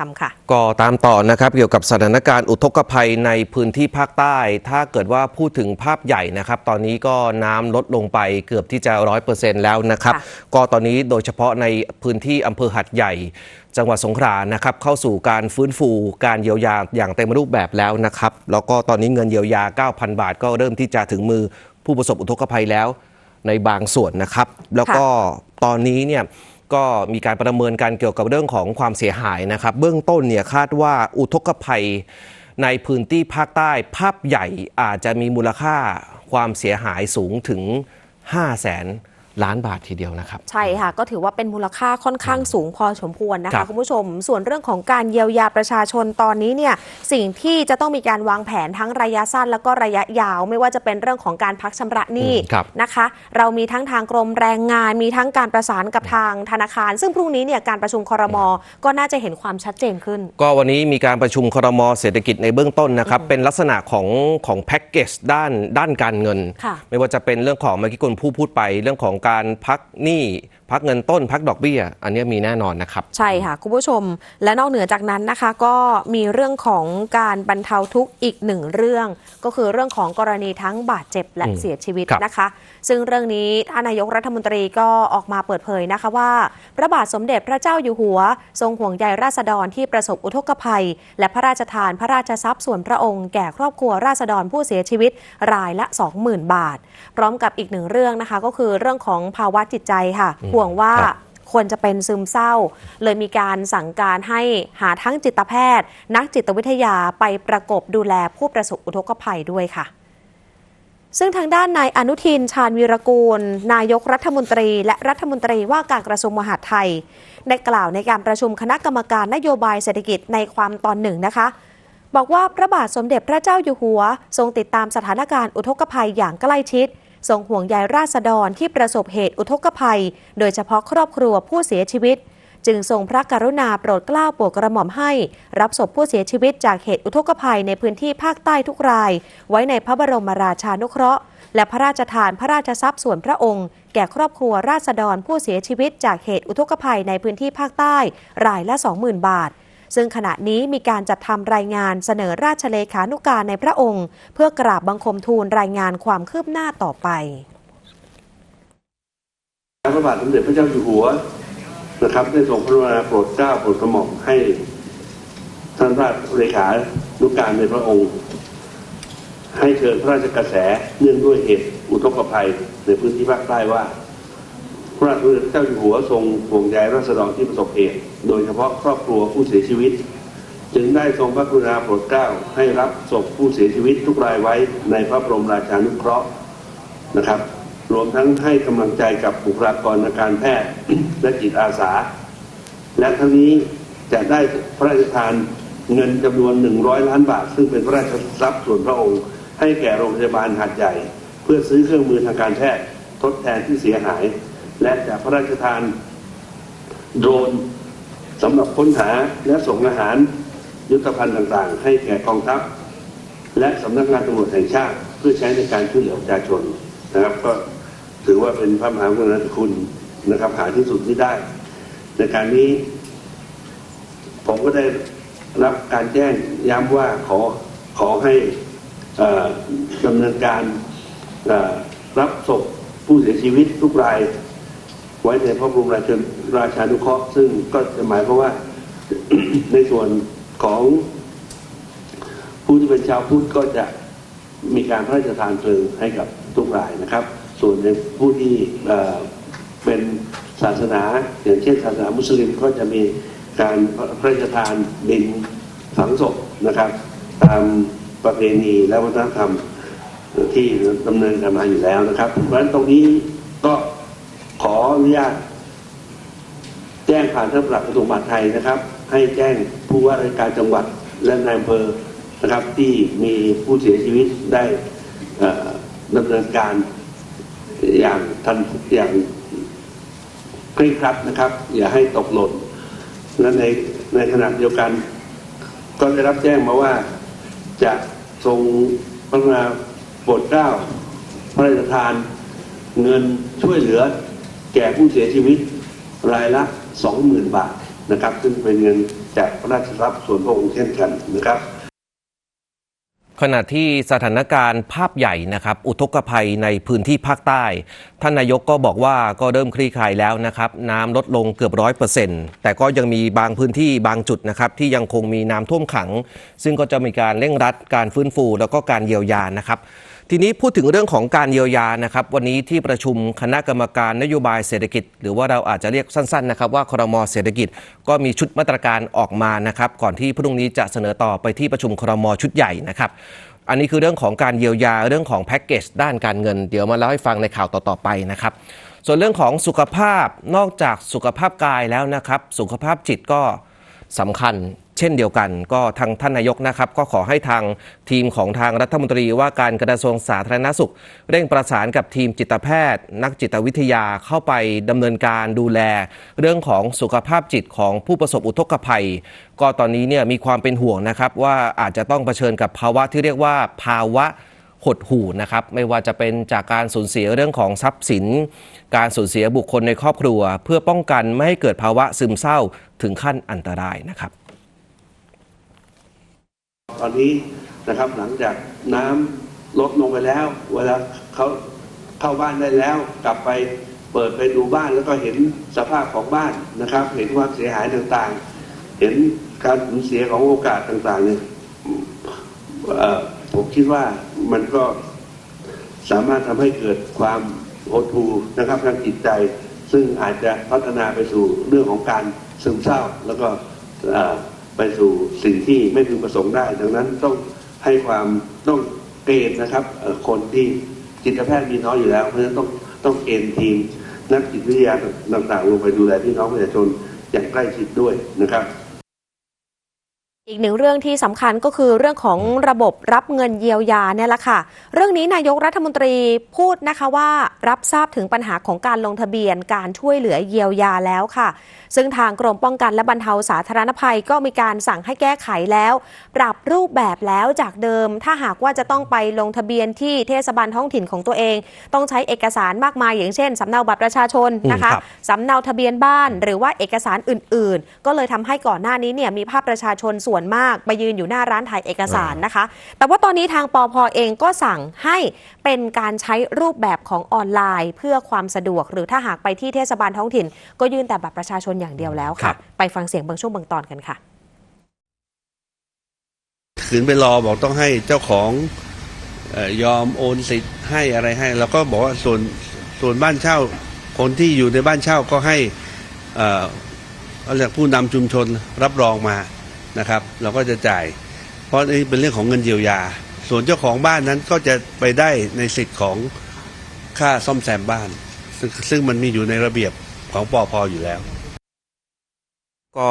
ทำค่ะก็ตามต่อนะครับเกี่ยวกับสถานการณ์อุทกภัยในพื้นที่ภาคใต้ ถ้าเกิดว่าพูดถึงภาพใหญ่นะครับ ตอนนี้ก็น้ำลดลงไปเกือบที่จะร้อยเปอร์เซ็นต์แล้วนะครับค่ะก็ตอนนี้โดยเฉพาะในพื้นที่อำเภอหัดใหญ่ จังหวัดสงขลานะครับ เข้าสู่การฟื้นฟูการเยียวยาอย่างเต็มรูปแบบแล้วนะครับ แล้วก็ตอนนี้เงินเยียวยา 9,000 บาท ก็เริ่มที่จะถึงมือผู้ประสบอุทกภัยแล้วในบางส่วนนะครับ แล้วก็ตอนนี้เนี่ย ก็มีการประเมินการเกี่ยวกับเรื่องของความเสียหายนะครับ เบื้องต้นเนี่ยคาดว่าอุทกภัยในพื้นที่ภาคใต้ภาพใหญ่อาจจะมีมูลค่าความเสียหายสูงถึง 5 0 0แสน ล้านบาททีเดียวนะครับ ใช่ค่ะ ก็ถือว่าเป็นมูลค่าค่อนข้างสูงพอสมควรนะครัคะบคุณผู้ชม ส่วนเรื่องของการเยียวยาประชาชนตอนนี้เนี่ยสิ่งที่จะต้องมีการวางแผนทั้งระยะสั้น แล้วก็ระยะยาว ไม่ว่าจะเป็นเรื่องของการพักชำระหนี้อืมครับนะคะ เรามีทั้งทางกรมแรงงาน มีทั้งการประสานกับทางธนาคาร ซึ่งพรุ่งนี้เนี่ยการประชุมครม ก็น่าจะเห็นความชัดเจนขึ้น ก็วันนี้มีการประชุมครม เศรษฐกิจในเบื้องต้นนะครับเป็นลักษณะของของแพ็กเกจด้านด้านการเงินค่ะไม่ว่าจะเป็นเรื่องของเมื่อกี้คุณผู้พูดไปเรื่องของการการพักหนี้ พักเงินต้นพักดอกเบี้ย อันนี้มีแน่นอนนะครับ ใช่ค่ะ คุณผู้ชม และนอกเหนือจากนั้นนะคะ ก็มีเรื่องของการบรรเทาทุกข์อีกหนึ่งเรื่อง ก็คือเรื่องของกรณีทั้งบาดเจ็บและอืมเสียชีวิตครับนะคะ ซึ่งเรื่องนี้ท่านนายกรัฐมนตรีก็ออกมาเปิดเผยนะคะว่า พระบาทสมเด็จพระเจ้าอยู่หัว ทรงห่วงใยราษฎรที่ประสบอุทกภัย และพระราชทานพระราชทรัพย์ส่วนพระองค์แก่ครอบครัวราษฎรผู้เสียชีวิตรายละ 20,000 บาท พร้อมกับอีกหนึ่งเรื่องนะคะ ก็คือเรื่องของภาวะจิตใจค่ะห่วงว่าครับควรจะเป็นซึมเศร้า เลยมีการสั่งการให้หาทั้งจิตแพทย์ นักจิตวิทยาไปประกบดูแลผู้ประสบอุทกภัยด้วยค่ะ ซึ่งทางด้านนายอนุทินชาญวีรกูล นายกรัฐมนตรี และรัฐมนตรีว่าการกระทรวงมหาดไทย ได้กล่าวในการประชุมคณะกรรมการนโยบายเศรษฐกิจในความตอนหนึ่งนะคะบอกว่าพระบาทสมเด็จพระเจ้าอยู่หัว ทรงติดตามสถานการณ์อุทกภัยอย่างใกล้ชิด ทรงห่วงใยราษฎรที่ประสบเหตุอุทกภัย โดยเฉพาะครอบครัวผู้เสียชีวิต จึงทรงพระกรุณาโปรดเกล้าโปรดกระหม่อมให้ รับศพผู้เสียชีวิตจากเหตุอุทกภัยในพื้นที่ภาคใต้ทุกราย ไว้ในพระบรมราชานุเคราะห์ และพระราชทานพระราชทรัพย์ส่วนพระองค์ แก่ครอบครัวราษฎรผู้เสียชีวิตจากเหตุอุทกภัยในพื้นที่ภาคใต้ รายละ 20,000 บาท ซึ่งขณะนี้มีการจัดทำรายงานเสนอราชเลขานุการในพระองค์ เพื่อกราบบังคมทูลรายงานความคืบหน้าต่อไปพระบาทสมเด็จพระเจ้าอยู่หัวนะครับได้ทรงพระกรุณาโปรดเกล้าโปรดกระหม่อมให้ท่านราชเลขานุการในพระองค์ ให้เชิญพระราชกระแสเนื่องด้วยเหตุอุทกภัยในพื้นที่ภาคใต้ว่า พระบาทสมเด็จเจ้าอยู่หัวทรงห่วงใยราษฎรที่ประสบเหตุโดยเฉพาะครอบครัวผู้เสียชีวิต จึงได้ทรงพระกรุณาโปรดเกล้าให้รับศพผู้เสียชีวิตทุกรายไว้ในพระบรมราชานุเคราะห์นะครับ รวมทั้งให้กำลังใจกับบุคลากรทางการแพทย์และจิตอาสา และทั้งนี้จะได้พระราชทานเงินจำนวน 100 ล้านบาท ซึ่งเป็นพระราชทรัพย์ส่วนพระองค์ ให้แก่โรงพยาบาลหาดใหญ่ เพื่อซื้อเครื่องมือทางการแพทย์ทดแทนที่เสียหาย และจะพระราชทานโดรนสำหรับค้นหาและส่งอาหารยุทธภัณฑ์ต่างๆ ให้แก่กองทัพ และสำนักงานตำรวจแห่งชาติ เพื่อใช้ในการช่วยเหลือประชาชนนะครับ ก็ถือว่าเป็นพระมหากรุณาธิคุณนะครับหาที่สุดที่ได้ ในการนี้ ผมก็ได้รับการแจ้งย้ำว่าขอขอให้ดำเนินการรับศพผู้เสียชีวิตทุกราย ไว้ในพระบรมราชราชานุเคราะห์ซึ่งก็จะหมายความว่า ในส่วนของผู้ที่เป็นชาวพุทธก็จะมีการพระราชทานเพลิงให้กับทุกรายนะครับ ส่วนในผู้ที่เป็นศาสนาอย่างเช่นศาสนามุสลิมก็จะมีการพระราชทานดินฝังศพนะครับ ตามประเพณีและวัฒนธรรมที่ดำเนินกันมาอยู่แล้วนะครับเพราะฉะนั้นตรงนี้ก็ ออนุญาต แจ้งผ่านท่านปลัดกระทรวงมหาดไทยนะครับ ให้แจ้งผู้ว่าราชการจังหวัดและนายอำเภอนะครับ ที่มีผู้เสียชีวิตได้เอ่อดำเนินการอย่างทันอย่างเคร่งครัดนะครับ อย่าให้ตกหล่นและในในขณะเดียวกัน ก็ได้รับแจ้งมาว่าจะทรงพระกรุณาโปรดเก้าพระราชทานเงินช่วยเหลือ แก่ผู้เสียชีวิตรายละ 20,000 บาทนะครับ ซึ่งเป็นเงินจากพระราชทรัพย์ส่วนพระองค์เช่นกันนะครับขณะที่สถานการณ์ภาพใหญ่นะครับ อุทกภัยในพื้นที่ภาคใต้ ท่านนายกก็บอกว่าก็เริ่มคลี่คลายแล้วนะครับ น้ำลดลงเกือบร้อยเปอร์เซ็นต์แต่ก็ยังมีบางพื้นที่บางจุดนะครับ ที่ยังคงมีน้ำท่วมขัง ซึ่งก็จะมีการเร่งรัดการฟื้นฟูแล้วก็การเยียวยานะครับ ทีนี้พูดถึงเรื่องของการเยียวยานะครับ วันนี้ที่ประชุมคณะกรรมการนโยบายเศรษฐกิจ หรือว่าเราอาจจะเรียกสั้นๆนะครับว่าครมเศรษฐกิจก็มีชุดมาตรการออกมานะครับ ก่อนที่พรุ่งนี้จะเสนอต่อไปที่ประชุมครมชุดใหญ่นะครับอันนี้คือเรื่องของการเยียวยาเรื่องของแพ็กเกจด้านการเงิน เดี๋ยวมาเล่าให้ฟังในข่าวต่อๆไปนะครับ ส่วนเรื่องของสุขภาพนอกจากสุขภาพกายแล้วนะครับ สุขภาพจิตก็สำคัญ เช่นเดียวกัน ก็ทางท่านนายกนะครับ ก็ขอให้ทางทีมของทางรัฐมนตรีว่าการกระทรวงสาธารณสุข เร่งประสานกับทีมจิตแพทย์ นักจิตวิทยาเข้าไปดำเนินการดูแล เรื่องของสุขภาพจิตของผู้ประสบอุทกภัย ก็ตอนนี้เนี่ยมีความเป็นห่วงนะครับว่าอาจจะต้องเผชิญกับภาวะที่เรียกว่าภาวะหดหู่นะครับไม่ว่าจะเป็นจากการสูญเสียเรื่องของทรัพย์สิน การสูญเสียบุคคลในครอบครัว เพื่อป้องกันไม่ให้เกิดภาวะซึมเศร้าถึงขั้นอันตรายนะครับ ตอนนี้นะครับหลังจากน้ำลดลงไปแล้ว เวลาเขาเข้าบ้านได้แล้ว กลับไปเปิดไปดูบ้านแล้วก็เห็นสภาพของบ้านนะครับ เห็นความเสียหายต่างๆ เห็นการสูญเสียของโอกาสต่างๆเนี่ยผมคิดว่ามันก็สามารถทำให้เกิดความโหดหู่นะครับทางจิตใจ ซึ่งอาจจะพัฒนาไปสู่เรื่องของการซึมเศร้าแล้วก็ ไปสู่สิ่งที่ไม่พึงประสงค์ได้ ดังนั้นต้องให้ความต้องเกณฑ์นะครับคนที่จิตแพทย์มีน้อยอยู่แล้ว เพราะฉะนั้นต้องต้องเกณฑ์ทีมนักจิตวิทยาต่างๆลงไปดูแลพี่น้องประชาชนอย่างใกล้ชิดด้วยนะครับ อีกหนึ่งเรื่องที่สำคัญก็คือเรื่องของระบบรับเงินเยียวยาเนี่ยแหละค่ะ เรื่องนี้นายกรัฐมนตรีพูดนะคะว่ารับทราบถึงปัญหาของการลงทะเบียนการช่วยเหลือเยียวยาแล้วค่ะ ซึ่งทางกรมป้องกันและบรรเทาสาธารณภัยก็มีการสั่งให้แก้ไขแล้ว ปรับรูปแบบแล้วจากเดิม ถ้าหากว่าจะต้องไปลงทะเบียนที่เทศบาลท้องถิ่นของตัวเอง ต้องใช้เอกสารมากมายอย่างเช่นสำเนาบัตรประชาชนนะคะสำเนาทะเบียนบ้าน หรือว่าเอกสารอื่น ๆ ก็เลยทำให้ก่อนหน้านี้เนี่ยมีภาพประชาชนส่วนมากมายืนอยู่หน้าร้านถ่ายเอกสารนะคะ แต่ว่าตอนนี้ทางปอพเองก็สั่งให้เป็นการใช้รูปแบบของออนไลน์ เพื่อความสะดวก หรือถ้าหากไปที่เทศบาลท้องถิ่น ก็ยื่นแต่บัตรประชาชนอย่างเดียวแล้วครัค่ะบไปฟังเสียงบางช่วงบางตอนกันค่ะขืนไปรอบอกต้องให้เจ้าของเออยอมโอนสิทธิ์ให้อะไรให้เราก็บอกว่าส่วนส่วนบ้านเช่า คนที่อยู่ในบ้านเช่าก็ให้เอ่อเอาเรียกผู้นำชุมชนรับรองมา นะครับ เราก็จะจ่าย เพราะนี่เป็นเรื่องของเงินเยียวยา ส่วนเจ้าของบ้านนั้นก็จะไปได้ในสิทธิ์ของค่าซ่อมแซมบ้าน ซึ่งซึ่งมันมีอยู่ในระเบียบของปอพอยู่แล้วก็